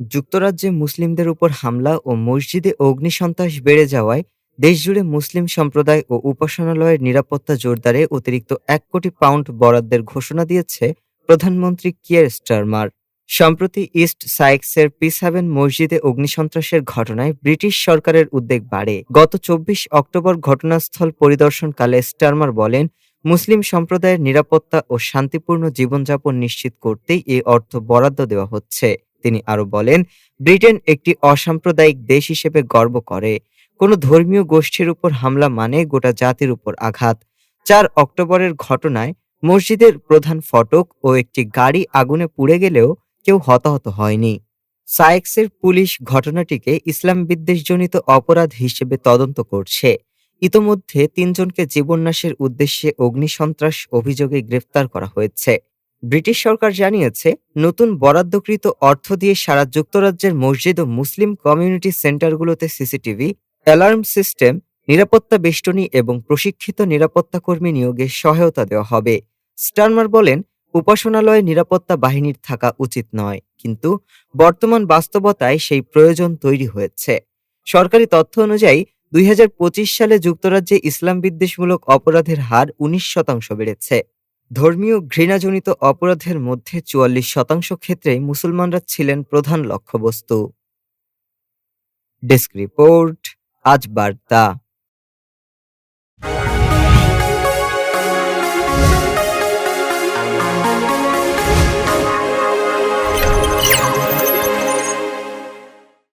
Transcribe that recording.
যুক্তরাজ্যে মুসলিমদের উপর হামলা ও মসজিদে অগ্নিসন্ত্রাস বেড়ে যাওয়ায় দেশজুড়ে মুসলিম সম্প্রদায় ও উপাসনালয়ের নিরাপত্তা জোরদারে অতিরিক্ত এক কোটি পাউন্ড বরাদ্দের ঘোষণা দিয়েছে প্রধানমন্ত্রী কিয়ার স্টারমার। সম্প্রতি ইস্ট সাইক্সের পিস হ্যাভেন মসজিদে অগ্নিসন্ত্রাসের ঘটনায় ব্রিটিশ সরকারের উদ্বেগ বাড়ে। গত চব্বিশ অক্টোবর ঘটনাস্থল পরিদর্শনকালে স্টারমার বলেন, মুসলিম সম্প্রদায়ের নিরাপত্তা ও শান্তিপূর্ণ জীবনযাপন নিশ্চিত করতেই এই অর্থ বরাদ্দ দেওয়া হচ্ছে। তিনি আরও বলেন, ব্রিটেন একটি অসাম্প্রদায়িক দেশ হিসেবে গর্ব করে। কোনো ধর্মীয় গোষ্ঠীর উপর হামলা মানে গোটা জাতির উপর আঘাত। চার অক্টোবরের ঘটনায় মসজিদের প্রধান ফটক ও একটি গাড়ি আগুনে পুড়ে গেলেও কেউ হতাহত হয়নি। সায়েক্সের পুলিশ ঘটনাটিকে ইসলাম বিদ্বেষজনিত অপরাধ হিসেবে তদন্ত করছে। ইতোমধ্যে তিনজনকে জীবননাশের উদ্দেশ্যে অগ্নিসন্ত্রাস অভিযোগে গ্রেফতার করা হয়েছে। ব্রিটিশ সরকার জানিয়েছে, নতুন বরাদ্দকৃত অর্থ দিয়ে সারা যুক্তরাজ্যের মসজিদ ও মুসলিম কমিউনিটি সেন্টারগুলোতে সিসিটিভি, অ্যালার্ম সিস্টেম, নিরাপত্তা বেষ্টনী এবং প্রশিক্ষিত নিরাপত্তা কর্মী নিয়োগে সহায়তা দেওয়া হবে। স্টারমার বলেন, উপাসনালয়ে নিরাপত্তা বাহিনীর থাকা উচিত নয়, কিন্তু বর্তমান বাস্তবতায় সেই প্রয়োজন তৈরি হয়েছে। সরকারি তথ্য অনুযায়ী, দুই হাজার পঁচিশ সালে যুক্তরাজ্যে ইসলাম বিদ্বেষমূলক অপরাধের হার উনিশ শতাংশ বেড়েছে। ধর্মীয় ঘৃণাজনিত অপরাধের মধ্যে চুয়াল্লিশ শতাংশ ক্ষেত্রে মুসলমানরা ছিলেন প্রধান লক্ষ্যবস্তু। ডেস্ক রিপোর্ট, আজ বার্তা।